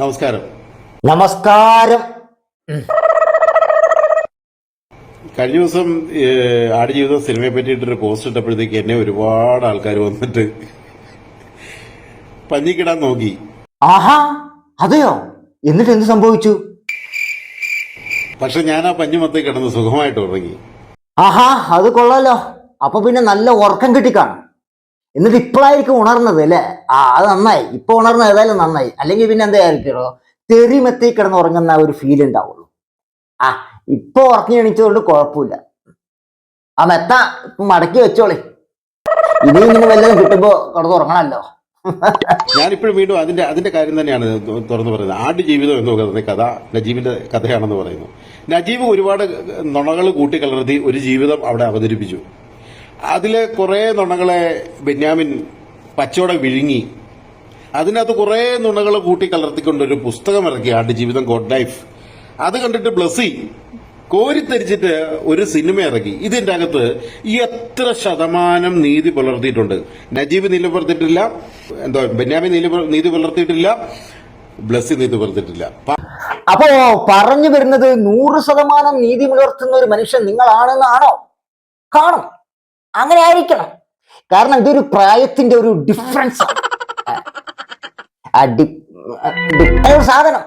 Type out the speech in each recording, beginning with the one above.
നമസ്കാരം. നമസ്കാരം. കഴിഞ്ഞ ദിവസം ആടുജീവിതം സിനിമയെ പറ്റിയിട്ട് ഒരു പോസ്റ്റ് ഇട്ടപ്പോഴത്തേക്ക് എന്നെ ഒരുപാട് ആൾക്കാർ വന്നിട്ട് പഞ്ഞിക്കിടാൻ നോക്കി. ആഹാ അതെയോ? എന്നിട്ട് എന്ത് സംഭവിച്ചു? പക്ഷെ ഞാൻ ആ പഞ്ഞുമത്തേ കിടന്ന് സുഖമായിട്ട് ഉറങ്ങി. ആഹാ അത് കൊള്ളാലോ. അപ്പൊ പിന്നെ നല്ല ഉറക്കം കിട്ടിക്കാണും എന്നിട്ട് ഇപ്പോഴായിരിക്കും ഉണർന്നത് അല്ലേ? ആ അത് നന്നായി. ഇപ്പൊ ഉണർന്ന ഏതായാലും നന്നായി. അല്ലെങ്കിൽ പിന്നെ എന്തായിരിക്കോ തെറിമെത്തി കിടന്ന് ഉറങ്ങുന്ന ഒരു ഫീൽ ഉണ്ടാവുള്ളൂ ആ ഇപ്പൊ ഉറങ്ങി എണീച്ചതുകൊണ്ട് കുഴപ്പമില്ല. ആ മെത്ത മടക്കി വെച്ചോളേ. ഇനി ഇങ്ങനെ വല്ലതും കിട്ടുമ്പോ കിടന്ന് ഉറങ്ങണല്ലോ. ഞാനിപ്പോഴും വീണ്ടും അതിന്റെ അതിന്റെ കാര്യം തന്നെയാണ് തുറന്നു പറയുന്നത്. ആടുജീവിതം എന്ന് പറയുന്ന കഥ നജീബിന്റെ കഥയാണെന്ന് പറയുന്നു. നജീബ് ഒരുപാട് നുണകൾ കൂട്ടിക്കലർത്തി ഒരു ജീവിതം അവിടെ അവതരിപ്പിച്ചു. അതിലെ കുറേ നുണകളെ ബെന്യാമിൻ പച്ചോടെ വിഴുങ്ങി. അതിനകത്ത് കുറേ നുണകൾ കൂട്ടി ഒരു പുസ്തകം ഇറക്കി ആട് ജീവിതം ഗോഡ് ലൈഫ്. അത് കണ്ടിട്ട് ബ്ലസ്സി കോരിത്തരിച്ചിട്ട് ഒരു സിനിമ ഇറക്കി. ഇതിന്റെ അകത്ത് എത്ര ശതമാനം നീതി പുലർത്തിയിട്ടുണ്ട്. നജീബ് നീതി പുലർത്തിയിട്ടില്ല എന്തോ പുല- നീതി പുലർത്തിയിട്ടില്ല ബ്ലസ്സി നീതി പുലർത്തിയിട്ടില്ല. അപ്പോ പറഞ്ഞു വരുന്നത് നൂറ് ശതമാനം നീതി പുലർത്തുന്ന ഒരു മനുഷ്യൻ നിങ്ങളാണെന്നാണോ? കാണും. അങ്ങനെ ആയിരിക്കണം കാരണം ഇതൊരു പ്രായത്തിന്റെ ഒരു ഡിഫറൻസ് സാധനം.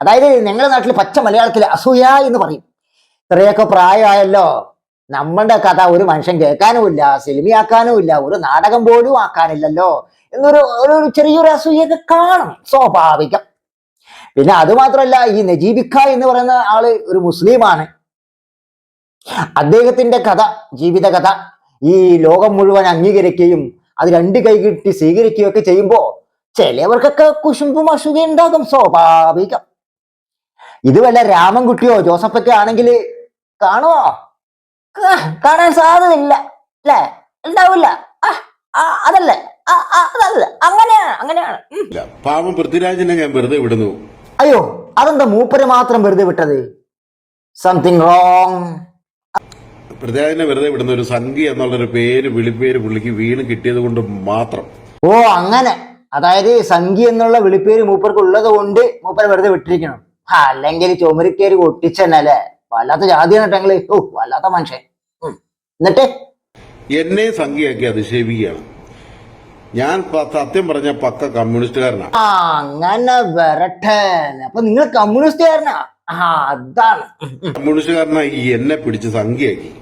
അതായത് ഞങ്ങളുടെ നാട്ടിൽ പച്ച മലയാളത്തിൽ അസൂയ എന്ന് പറയും. ഇത്രയൊക്കെ പ്രായമായല്ലോ. നമ്മളുടെ കഥ ഒരു മനുഷ്യൻ കേൾക്കാനുമില്ല സിനിമയാക്കാനുമില്ല ഒരു നാടകം പോലും ആക്കാനില്ലല്ലോ എന്നൊരു ഒരു ചെറിയൊരു അസൂയൊക്കെ കാണും സ്വാഭാവികം. പിന്നെ അത് മാത്രമല്ല ഈ നജീബിക്ക എന്ന് പറയുന്ന ആൾ ഒരു മുസ്ലിമാണ്. അദ്ദേഹത്തിന്റെ കഥ ജീവിത കഥ ഈ ലോകം മുഴുവൻ അംഗീകരിക്കുകയും അത് രണ്ട് കൈ കിട്ടി സ്വീകരിക്കുകയും ഒക്കെ ചെയ്യുമ്പോ ചിലവർക്കൊക്കെ കുശുമ്പും അസുഖം ഉണ്ടാകും സ്വാഭാവികം. ഇത് വല്ല രാമൻകുട്ടിയോ ജോസഫൊക്കെ ആണെങ്കിൽ കാണുമോ കാണാൻ സാധ്യതയില്ല അല്ലേ? ഉണ്ടാവില്ല. അതല്ലേ? അങ്ങനെയാണ് അങ്ങനെയാണ്. പാവം പൃഥ്വിരാജിനെ ഞാൻ വെറുതെ വിടുന്നു. അയ്യോ അതെന്താ മൂപ്പര് മാത്രം വെറുതെ വിട്ടത്? സംതിങ് റോങ് പൃഥ്വിരാജിനെ വെറുതെ വിടുന്ന ഒരു സംഖ്യ എന്നുള്ളൊരു പേര് വിളിപ്പേര് പുള്ളിക്ക് വീണ് കിട്ടിയത് കൊണ്ട് മാത്രം. ഓ അങ്ങനെ. അതായത് സംഖ്യ എന്നുള്ള വിളിപ്പേര് മൂപ്പർക്ക് ഉള്ളത് കൊണ്ട് മൂപ്പരെ വെറുതെ വിട്ടിരിക്കണം. അല്ലെങ്കിൽ ചുമരിക്കേരി ഒട്ടിച്ചെന്നല്ലേ. വല്ലാത്ത ജാതിയാണ് കേട്ടെങ്കിൽ ഓ വല്ലാത്ത മനുഷ്യൻ. എന്നിട്ട്? എന്നെ സംഖ്യയാക്കി അധിക്ഷേപിക്കുകയാണ് ഞാൻ സത്യം പറഞ്ഞ പക്ക കമ്മ്യൂണിസ്റ്റുകാരനാണ് ആ അങ്ങനെ വരട്ടെ. അപ്പൊ നിങ്ങൾ കമ്മ്യൂണിസ്റ്റുകാരനാ? അതാണ്. കമ്മ്യൂണിസ്റ്റുകാരനായി എന്നെ പിടിച്ച് സംഖ്യയാക്കി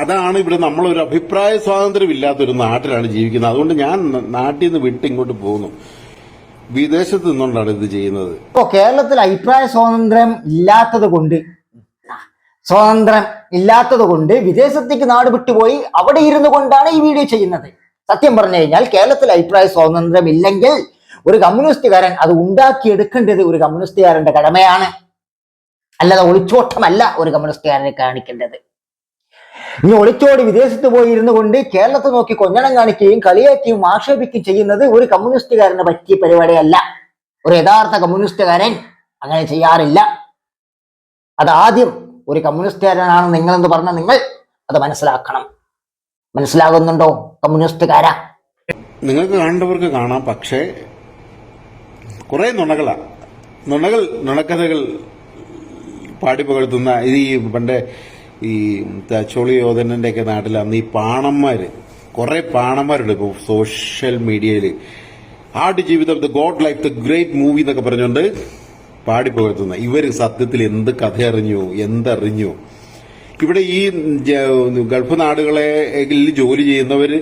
അതാണ് ഇവിടെ നമ്മളൊരു അഭിപ്രായ സ്വാതന്ത്ര്യം ഇല്ലാത്തൊരു നാട്ടിലാണ് ജീവിക്കുന്നത്. അതുകൊണ്ട് ഞാൻ നാട്ടിൽ നിന്ന് വിട്ട് ഇങ്ങോട്ട് പോകുന്നു. വിദേശത്ത് നിന്നുകൊണ്ടാണ് ഇത് ചെയ്യുന്നത്. ഇപ്പോ കേരളത്തിൽ അഭിപ്രായ സ്വാതന്ത്ര്യം ഇല്ലാത്തത് കൊണ്ട് സ്വാതന്ത്ര്യം ഇല്ലാത്തത് കൊണ്ട് വിദേശത്തേക്ക് നാട് വിട്ടുപോയി അവിടെ ഇരുന്നു കൊണ്ടാണ് ഈ വീഡിയോ ചെയ്യുന്നത്. സത്യം പറഞ്ഞു കഴിഞ്ഞാൽ കേരളത്തിൽ അഭിപ്രായ സ്വാതന്ത്ര്യം ഇല്ലെങ്കിൽ ഒരു കമ്മ്യൂണിസ്റ്റുകാരൻ അത് ഉണ്ടാക്കിയെടുക്കേണ്ടത് ഒരു കമ്മ്യൂണിസ്റ്റുകാരന്റെ കടമയാണ്. അല്ലാതെ ഒളിച്ചോട്ടമല്ല ഒരു കമ്മ്യൂണിസ്റ്റുകാരനെ കാണിക്കേണ്ടത്. ഇനി ഒളിച്ചോടി വിദേശത്ത് പോയി ഇരുന്നു കൊണ്ട് കേരളത്തെ നോക്കി കൊഞ്ഞണം കാണിക്കുകയും കളിയാക്കുകയും ആക്ഷേപിക്കുകയും ചെയ്യുന്നത് ഒരു കമ്മ്യൂണിസ്റ്റുകാരന് പറ്റിയ പരിപാടിയല്ല. ഒരു യഥാർത്ഥ കമ്മ്യൂണിസ്റ്റുകാരൻ അങ്ങനെ ചെയ്യാറില്ല. അതാദ്യം ഒരു കമ്മ്യൂണിസ്റ്റുകാരനാണ് നിങ്ങളെന്ന് പറഞ്ഞ നിങ്ങൾ അത് മനസ്സിലാക്കണം. മനസ്സിലാകുന്നുണ്ടോ കമ്മ്യൂണിസ്റ്റുകാരാ? നിങ്ങൾക്ക് കാണേണ്ടവർക്ക് കാണാം പക്ഷേ കുറെ നുണകളാ. നുണകൾ നുണക്കഥകൾ പാടിപ്പകർത്തുന്ന ഇത് ഈ പണ്ട് ഈ ചോളി യോധനന്റെ ഒക്കെ നാട്ടിൽ അന്ന് ഈ പാണന്മാര് കുറെ പാണന്മാരുണ്ട് ഇപ്പോൾ സോഷ്യൽ മീഡിയയിൽ Aadujeevitham the goat life the great movie എന്നൊക്കെ പറഞ്ഞുകൊണ്ട് പാടിപ്പകർത്തുന്ന. ഇവർ സത്യത്തിൽ എന്ത് കഥ അറിഞ്ഞു എന്തറിഞ്ഞു. ഇവിടെ ഈ ഗൾഫ് നാടുകളെ ജോലി ചെയ്യുന്നവര്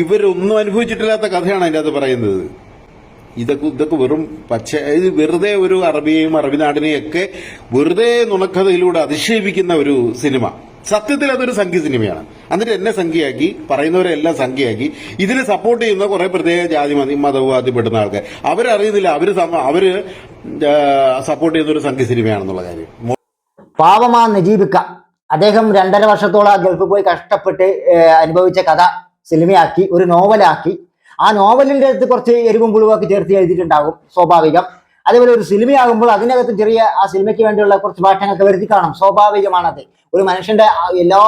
ഇവരൊന്നും അനുഭവിച്ചിട്ടില്ലാത്ത കഥയാണ് അതിന്റെ അകത്ത് പറയുന്നത്. ഇതൊക്കെ ഇതൊക്കെ വെറും പച്ച ഇത് വെറുതെ ഒരു അറബിയെയും അറബി നാടിനെയും ഒക്കെ വെറുതെ നുണക്കഥയിലൂടെ അധിക്ഷേപിക്കുന്ന ഒരു സിനിമ. സത്യത്തിൽ അതൊരു സംഖ്യ സിനിമയാണ്. എന്നിട്ട് എന്നെ സംഖ്യയാക്കി പറയുന്നവരെല്ലാം സംഖ്യയാക്കി. ഇതിനെ സപ്പോർട്ട് ചെയ്യുന്ന കുറെ പ്രത്യേക ജാതി മതി മതവാദിപ്പെടുന്ന ആൾക്കാർ. അവരറിയുന്നില്ല അവർ അവർ സപ്പോർട്ട് ചെയ്യുന്ന ഒരു സംഖ്യ സിനിമയാണെന്നുള്ള കാര്യം. പാവമാ നജീബിക്ക അദ്ദേഹം രണ്ടര വർഷത്തോളം ഗൾഫിൽ പോയി കഷ്ടപ്പെട്ട് അനുഭവിച്ച കഥ സിനിമയാക്കി ഒരു നോവലാക്കി. ആ നോവലിന്റെ അടുത്ത് കുറച്ച് എരിവും പുളിവൊക്കെ ചേർത്ത് എഴുതിയിട്ടുണ്ടാകും സ്വാഭാവികം. അതേപോലെ ഒരു സിനിമയാകുമ്പോൾ അതിനകത്ത് ചെറിയ ആ സിനിമയ്ക്ക് വേണ്ടിയുള്ള കുറച്ച് മാറ്റങ്ങളൊക്കെ വരുത്തി കാണും. സ്വാഭാവികമാണത്. ഒരു മനുഷ്യന്റെ എല്ലാ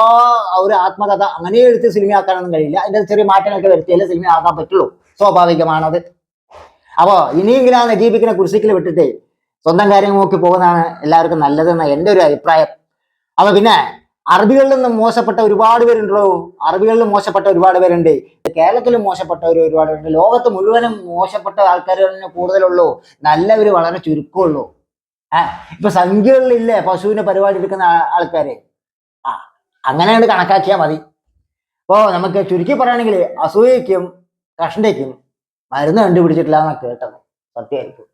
ഒരു ആത്മകഥ അങ്ങനെ എടുത്ത് സിനിമയാക്കാനൊന്നും കഴിയില്ല. അതിന്റെ ചെറിയ മാറ്റങ്ങളൊക്കെ വരുത്തിയാലേ സിനിമ ആക്കാൻ പറ്റുള്ളൂ. സ്വാഭാവികമാണത്. അപ്പോ ഇനിയെങ്കിലും ആ നജീബിക്കിനെ കുരിശിക്കൽ വിട്ടിട്ട് സ്വന്തം കാര്യം നോക്കി പോകുന്നതാണ് എല്ലാവർക്കും നല്ലതെന്ന എന്റെ ഒരു അഭിപ്രായം. അപ്പൊ പിന്നെ അറബികളിൽ നിന്ന് മോശപ്പെട്ട ഒരുപാട് പേരുണ്ടല്ലോ. അറബികളിൽ മോശപ്പെട്ട ഒരുപാട് പേരുണ്ട്. കേരളത്തിൽ മോശപ്പെട്ടവർ ഒരുപാട് പേരുണ്ട്. ലോകത്ത് മുഴുവനും മോശപ്പെട്ട ആൾക്കാർ തന്നെ കൂടുതലുള്ളൂ. നല്ലവർ വളരെ ചുരുക്കമുള്ളൂ. ആ ഇപ്പൊ സംഖ്യകളിലില്ലേ പശുവിനെ പരിപാടി എടുക്കുന്ന ആൾക്കാര്. ആ അങ്ങനെയാണ് കണക്കാക്കിയാൽ മതി. അപ്പോ നമുക്ക് ചുരുക്കി പറയുകയാണെങ്കിൽ അസൂയയ്ക്കും കഷ്ണയ്ക്കും മരുന്ന് കണ്ടുപിടിച്ചിട്ടില്ല എന്നാ കേട്ടത്. സത്യമായിരിക്കും.